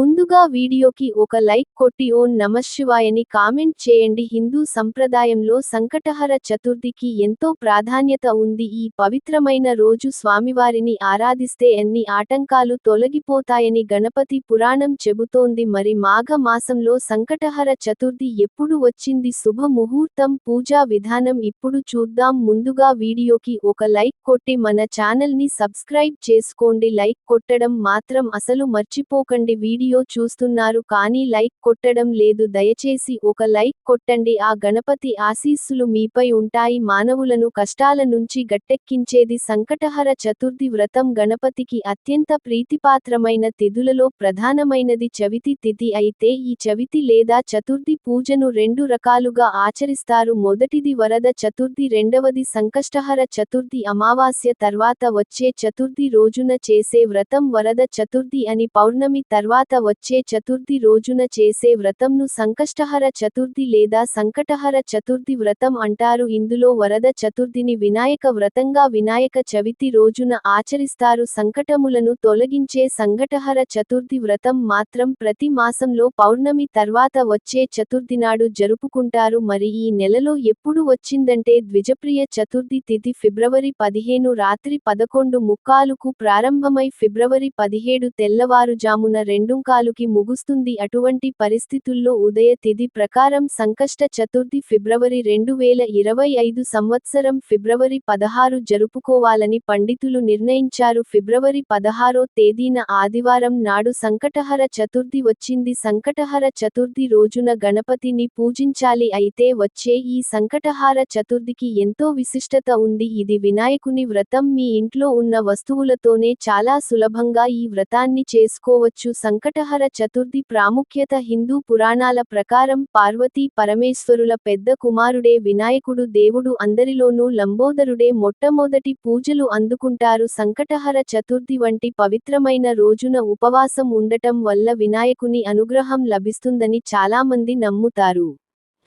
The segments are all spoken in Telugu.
ముందుగా వీడియోకి ఒక లైక్ కొట్టి ఓం నమశివాయని కామెంట్ చేయండి. హిందూ సంప్రదాయంలో సంకటహర చతుర్థికి ఎంతో ప్రాధాన్యత ఉంది. ఈ పవిత్రమైన రోజు స్వామివారిని ఆరాధిస్తే ఎన్ని ఆటంకాలు తొలగిపోతాయని గణపతి పురాణం చెబుతోంది. మరి మాఘ మాసంలో సంకటహర చతుర్థి ఎప్పుడు వచ్చింది? శుభ ముహూర్తం పూజా విధానం ఇప్పుడు చూద్దాం. ముందుగా వీడియోకి ఒక లైక్ కొట్టి మన ఛానల్ని సబ్స్క్రైబ్ చేసుకోండి. లైక్ కొట్టడం మాత్రం అసలు మర్చిపోకండి. వీడియో చూస్తున్నారు కానీ లైక్ కొట్టడం లేదు. దయచేసి ఒక లైక్ కొట్టండి. ఆ గణపతి ఆశీస్సులు మీపై ఉంటాయి. మానవులను కష్టాల నుంచి గట్టెక్కించేది సంకటహర చతుర్థి వ్రతం. గణపతికి అత్యంత ప్రీతిపాత్రమైన తిథులలో ప్రధానమైనది చవితి తిథి అయితే ఈ చవితి లేదా చతుర్థి పూజను రెండు రకాలుగా ఆచరిస్తారు. మొదటిది వరద చతుర్థి రెండవది సంకష్టహర చతుర్థి. అమావాస్య తర్వాత వచ్చే చతుర్థి రోజున చేసే వ్రతం వరద చతుర్థి అని పౌర్ణమి తర్వాత వచ్చే చతుర్థి రోజున చేసే వ్రతంను సంకష్టహర చతుర్థి లేదా సంకటహర చతుర్థి వ్రతం అంటారు. ఇందులో వరద చతుర్థిని వినాయక వ్రతంగా వినాయక చవితి రోజున ఆచరిస్తారు. సంకటములను తొలగించే సంకటహర చతుర్థి వ్రతం మాత్రం ప్రతి మాసంలో పౌర్ణమి తర్వాత వచ్చే చతుర్థి నాడు జరుపుకుంటారు. మరి ఈ నెలలో ఎప్పుడు వచ్చిందంటే ద్విజప్రియ చతుర్థి తిథి ఫిబ్రవరి పదిహేను రాత్రి పదకొండు ముక్కాలుకు ప్రారంభమై ఫిబ్రవరి పదిహేడు తెల్లవారుజామున రెండు ఆటంకాలుకి ముగుస్తుంది. అటువంటి పరిస్థితుల్లో ఉదయ తిథి ప్రకారం సంకష్ట చతుర్థి ఫిబ్రవరి రెండు వేల ఇరవై ఐదు సంవత్సరం ఫిబ్రవరి పదహారు జరుపుకోవాలని పండితులు నిర్ణయించారు. ఫిబ్రవరి పదహారో తేదీన ఆదివారం నాడు సంకటహర చతుర్థి వచ్చింది. సంకటహర చతుర్థి రోజున గణపతిని పూజించాలి అయితే వచ్చే ఈ సంకటహార చతుర్థికి ఎంతో విశిష్టత ఉంది. ఇది వినాయకుని వ్రతం. మీ ఇంట్లో ఉన్న వస్తువులతోనే చాలా సులభంగా ఈ వ్రతాన్ని చేసుకోవచ్చు. సంకట సంకటహర చతుర్థి ప్రాముఖ్యత హిందూ పురాణాల ప్రకారం పార్వతీ పరమేశ్వరుల పెద్ద కుమారుడే వినాయకుడు దేవుడు అందరిలోనూ లంబోదరుడే మొట్టమొదటి పూజలు అందుకుంటారు. సంకటహర చతుర్థి వంటి పవిత్రమైన రోజున ఉపవాసం ఉండటం వల్ల వినాయకుని అనుగ్రహం లభిస్తుందని చాలామంది నమ్ముతారు.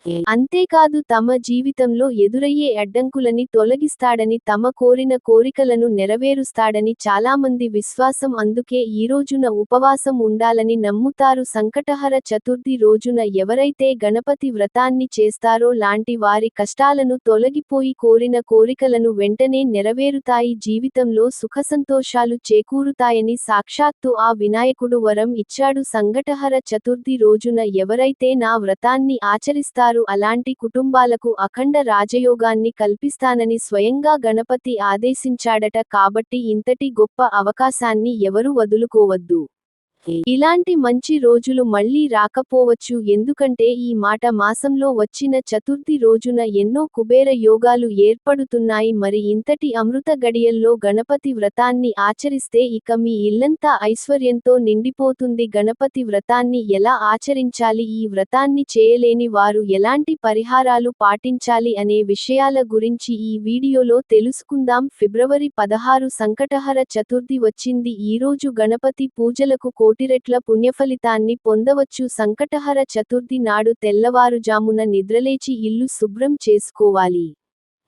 అంతేకాదు తమ జీవితంలో ఎదురయ్యే అడ్డంకులని తొలగిస్తాడని తమ కోరిన కోరికలను నెరవేరుస్తాడని చాలామంది విశ్వాసం. అందుకే ఈ రోజున ఉపవాసం ఉండాలని నమ్ముతారు. సంకటహర చతుర్థి రోజున ఎవరైతే గణపతి వ్రతాన్ని చేస్తారో లాంటి వారి కష్టాలను తొలగిపోయి కోరిన కోరికలను వెంటనే నెరవేరుతాయి. జీవితంలో సుఖసంతోషాలు చేకూరుతాయని సాక్షాత్తు ఆ వినాయకుడు వరం ఇచ్చాడు. సంకటహర చతుర్థి రోజున ఎవరైతే నా వ్రతాన్ని ఆచరిస్తారో అలాంటి కుటుంబాలకు అఖండ రాజయోగాన్ని కల్పిస్తానని స్వయంగా గణపతి ఆదేశించాడట కాబట్టి ఇంతటి గొప్ప అవకాశాన్ని ఎవరు వదులుకోవద్దు. ఇలాంటి మంచి రోజులు మళ్ళీ రాకపోవచ్చు. ఎందుకంటే ఈ మాట మాసంలో వచ్చిన చతుర్థి రోజున ఎన్నో కుబేర యోగాలు ఏర్పడుతున్నాయి. మరి ఇంతటి అమృత గడియల్లో గణపతి వ్రతాన్ని ఆచరిస్తే ఇక మీ ఇల్లంతా ఐశ్వర్యంతో నిండిపోతుంది. గణపతి వ్రతాన్ని ఎలా ఆచరించాలి? ఈ వ్రతాన్ని చేయలేని వారు ఎలాంటి పరిహారాలు పాటించాలి అనే విషయాల గురించి ఈ వీడియోలో తెలుసుకుందాం. ఫిబ్రవరి పదహారు సంకటహర చతుర్థి వచ్చింది. ఈరోజు గణపతి పూజలకు కోటిరెట్ల పుణ్యఫలితాన్ని పొందవచ్చు. సంకటహర చతుర్థి నాడు తెల్లవారుజామున నిద్రలేచి ఇల్లు శుభ్రం చేసుకోవాలి.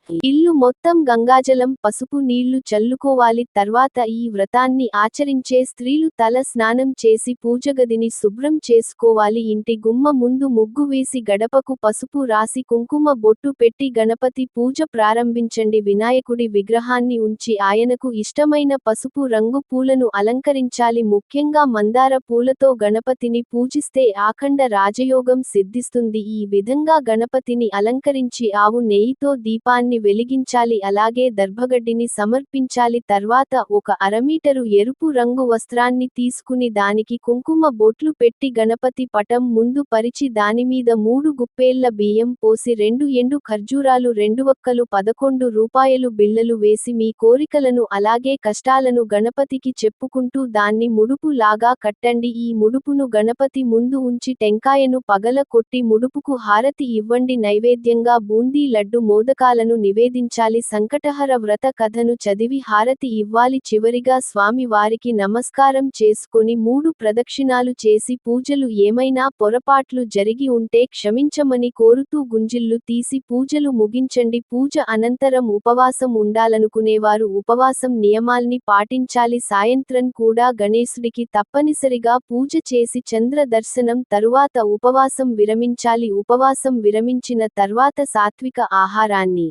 ఇల్లు మొత్తం గంగాజలం పసుపు నీళ్ళు చల్లుకోవాలి. తర్వాత ఈ వ్రతాన్ని ఆచరించే స్త్రీలు తల స్నానం చేసి పూజగదిని శుభ్రం చేసుకోవాలి. ఇంటి గుమ్మ ముందు ముగ్గు వేసి గడపకు పసుపు రాసి కుంకుమ బొట్టు పెట్టి గణపతి పూజ ప్రారంభించండి. వినాయకుడి విగ్రహాన్ని ఉంచి ఆయనకు ఇష్టమైన పసుపు రంగు పూలను అలంకరించాలి. ముఖ్యంగా మందార పూలతో గణపతిని పూజిస్తే ఆఖండ రాజయోగం సిద్ధిస్తుంది. ఈ విధంగా గణపతిని అలంకరించి ఆవు నెయ్యితో దీపాన్ని దీపాన్ని వెలిగించాలి అలాగే దర్భగడ్డిని సమర్పించాలి. తర్వాత ఒక అరమీటరు ఎరుపు రంగు వస్త్రాన్ని తీసుకుని దానికి కుంకుమ బొట్లు పెట్టి గణపతి పటం ముందు పరిచి దానిమీద మూడు గుప్పేళ్ళ బియ్యం పోసి రెండు ఎండు ఖర్జూరాలు రెండు ఒక్కలు పదకొండు రూపాయలు బిళ్ళలు వేసి మీ కోరికలను అలాగే కష్టాలను గణపతికి చెప్పుకుంటూ దాన్ని ముడుపు లాగా కట్టండి. ఈ ముడుపును గణపతి ముందు ఉంచి టెంకాయను పగల కొట్టి ముడుపుకు హారతి ఇవ్వండి. నైవేద్యంగా బూందీ లడ్డు మోదకాలను నివేదించాలి. సంకటహర వ్రత కథను చదివి హారతి ఇవ్వాలి. చివరిగా స్వామి వారికి నమస్కారం చేసుకుని మూడు ప్రదక్షిణాలు చేసి పూజలు ఏమైనా పొరపాట్లు జరిగి ఉంటే క్షమించమని కోరుతూ గుంజిల్లు తీసి పూజలు ముగించండి. పూజ అనంతరం ఉపవాసం ఉండాలనుకునేవారు ఉపవాసం నియమాల్ని పాటించాలి. సాయంత్రం కూడా గణేశుడికి తప్పనిసరిగా పూజ చేసి చంద్ర దర్శనం తరువాత ఉపవాసం విరమించాలి. ఉపవాసం విరమించిన తర్వాత సాత్విక ఆహారాన్ని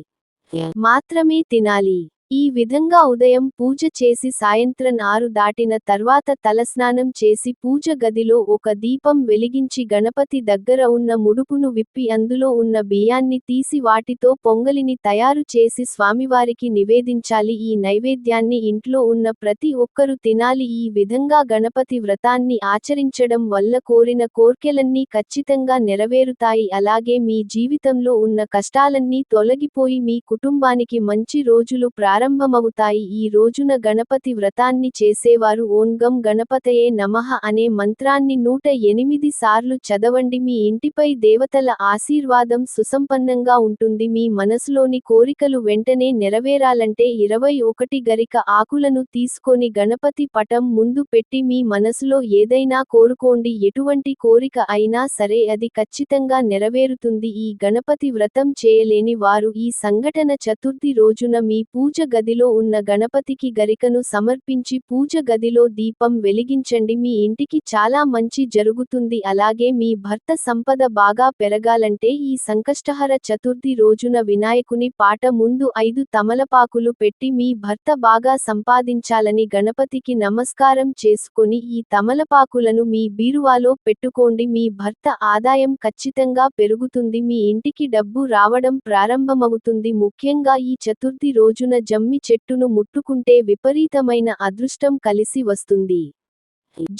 మాత్రమే తినాలి ఈ విధంగా ఉదయం పూజ చేసి సాయంత్రం ఆరు దాటిన తర్వాత తలస్నానం చేసి పూజ గదిలో ఒక దీపం వెలిగించి గణపతి దగ్గర ఉన్న ముడుపును విప్పి అందులో ఉన్న బియ్యాన్ని తీసి వాటితో పొంగలిని తయారు చేసి స్వామివారికి నివేదించాలి. ఈ నైవేద్యాన్ని ఇంట్లో ఉన్న ప్రతి ఒక్కరూ తినాలి. ఈ విధంగా గణపతి వ్రతాన్ని ఆచరించడం వల్ల కోరిన కోర్కెలన్నీ ఖచ్చితంగా నెరవేరుతాయి. అలాగే మీ జీవితంలో ఉన్న కష్టాలన్నీ తొలగిపోయి మీ కుటుంబానికి మంచి రోజులు ప్రా ప్రారంభమవుతాయి. ఈ రోజున గణపతి వ్రతాన్ని చేసేవారు ఓన్గం గణపతయే నమః అనే మంత్రాన్ని నూట ఎనిమిది సార్లు చదవండి. మీ ఇంటిపై దేవతల ఆశీర్వాదం సుసంపన్నంగా ఉంటుంది. మీ మనసులోని కోరికలు వెంటనే నెరవేరాలంటే ఇరవై ఒకటి గరిక ఆకులను తీసుకొని గణపతి పటం ముందు పెట్టి మీ మనసులో ఏదైనా కోరుకోండి. ఎటువంటి కోరిక అయినా సరే అది ఖచ్చితంగా నెరవేరుతుంది. ఈ గణపతి వ్రతం చేయలేని వారు ఈ సంఘటన చతుర్థి రోజున మీ పూజ గదిలో ఉన్న గణపతికి గరికను సమర్పించి పూజ గదిలో దీపం వెలిగించండి. మీ ఇంటికి చాలా మంచి జరుగుతుంది. అలాగే మీ భర్త సంపద బాగా పెరగాలంటే ఈ సంకష్టహర చతుర్థి రోజున వినాయకుని పాట ముందు ఐదు తమలపాకులు పెట్టి మీ భర్త బాగా సంపాదించాలని గణపతికి నమస్కారం చేసుకొని ఈ తమలపాకులను మీ బీరువాలో పెట్టుకోండి. మీ భర్త ఆదాయం ఖచ్చితంగా పెరుగుతుంది. మీ ఇంటికి డబ్బు రావడం ప్రారంభమవుతుంది. ముఖ్యంగా ఈ చతుర్థి రోజున జమ్మి చెట్టును ముట్టుకుంటే విపరీతమైన అదృష్టం కలిసి వస్తుంది.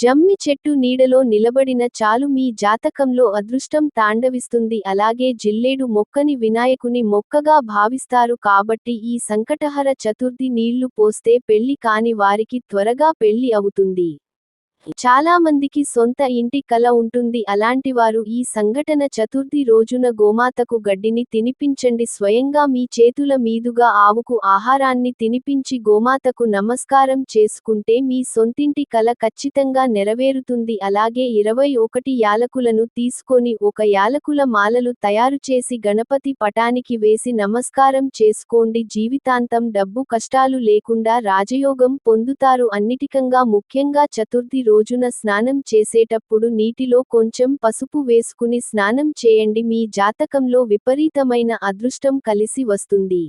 జమ్మి చెట్టు నీడలో నిలబడిన చాలు మీ జాతకంలో అదృష్టం తాండవిస్తుంది. అలాగే జిల్లేడు మొక్కని వినాయకుని మొక్కగా భావిస్తారు కాబట్టి ఈ సంకటహర చతుర్థి నీళ్ళు పోస్తే పెళ్ళి కాని వారికి త్వరగా పెళ్ళి అవుతుంది. చాలా మందికి సొంత ఇంటి కల ఉంటుంది. అలాంటివారు ఈ సంఘటన చతుర్థి రోజున గోమాతకు గడ్డిని తినిపించండి. స్వయంగా మీ చేతుల మీదుగా ఆవుకు ఆహారాన్ని తినిపించి గోమాతకు నమస్కారం చేసుకుంటే మీ సొంతింటి కల ఖచ్చితంగా నెరవేరుతుంది. అలాగే ఇరవై ఒకటి యాలకులను తీసుకొని ఒక యాలకుల మాలలు తయారు చేసి గణపతి పటానికి వేసి నమస్కారం చేసుకోండి. జీవితాంతం డబ్బు కష్టాలు లేకుండా రాజయోగం పొందుతారు. అన్నిటికంగా ముఖ్యంగా చతుర్థి రోజున స్నానం చేసేటప్పుడు నీటిలో కొంచెం పసుపు వేసుకుని స్నానం చేయండి. మీ జాతకంలో విపరీతమైన అదృష్టం కలిసి వస్తుంది.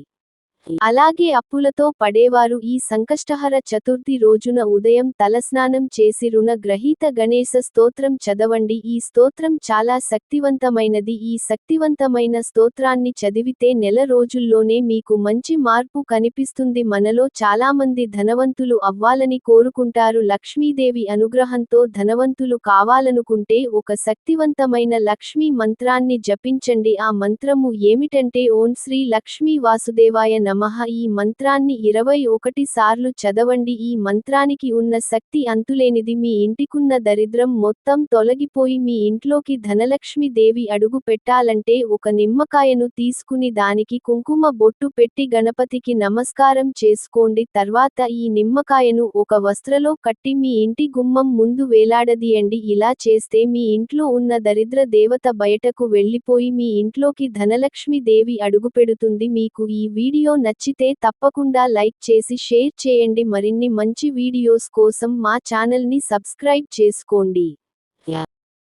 అలాగే అప్పులతో పడేవారు ఈ సంకష్టహర చతుర్థి రోజున ఉదయం తలస్నానం చేసి రుణ గ్రహీత గణేశ స్తోత్రం చదవండి. ఈ స్తోత్రం చాలా శక్తివంతమైనది. ఈ శక్తివంతమైన స్తోత్రాన్ని చదివితే నెల రోజుల్లోనే మీకు మంచి మార్పు కనిపిస్తుంది. మనలో చాలామంది ధనవంతులు అవ్వాలని కోరుకుంటారు. లక్ష్మీదేవి అనుగ్రహంతో ధనవంతులు కావాలనుకుంటే ఒక శక్తివంతమైన లక్ష్మీ మంత్రాన్ని జపించండి. ఆ మంత్రము ఏమిటంటే ఓం శ్రీ లక్ష్మీ వాసుదేవాయ నమ. ఈ మంత్రాన్ని ఇరవై ఒకటి సార్లు చదవండి. ఈ మంత్రానికి ఉన్న శక్తి అంతులేనిది. మీ ఇంటికున్న దరిద్రం మొత్తం తొలగిపోయి మీ ఇంట్లోకి ధనలక్ష్మి దేవి అడుగు పెట్టాలంటే ఒక నిమ్మకాయను తీసుకుని దానికి కుంకుమ బొట్టు పెట్టి గణపతికి నమస్కారం చేసుకోండి. తర్వాత ఈ నిమ్మకాయను ఒక వస్త్రలో కట్టి మీ ఇంటి గుమ్మం ముందు వేలాడదీయండి. ఇలా చేస్తే మీ ఇంట్లో ఉన్న దరిద్ర దేవత బయటకు వెళ్ళిపోయి మీ ఇంట్లోకి ధనలక్ష్మి దేవి అడుగుపెడుతుంది మీకు ఈ వీడియో నచ్చితే తప్పకుండా లైక్ చేసి షేర్ చేయండి. మరిన్ని మంచి వీడియోస్ కోసం మా ఛానల్ని సబ్స్క్రైబ్ చేసుకోండి.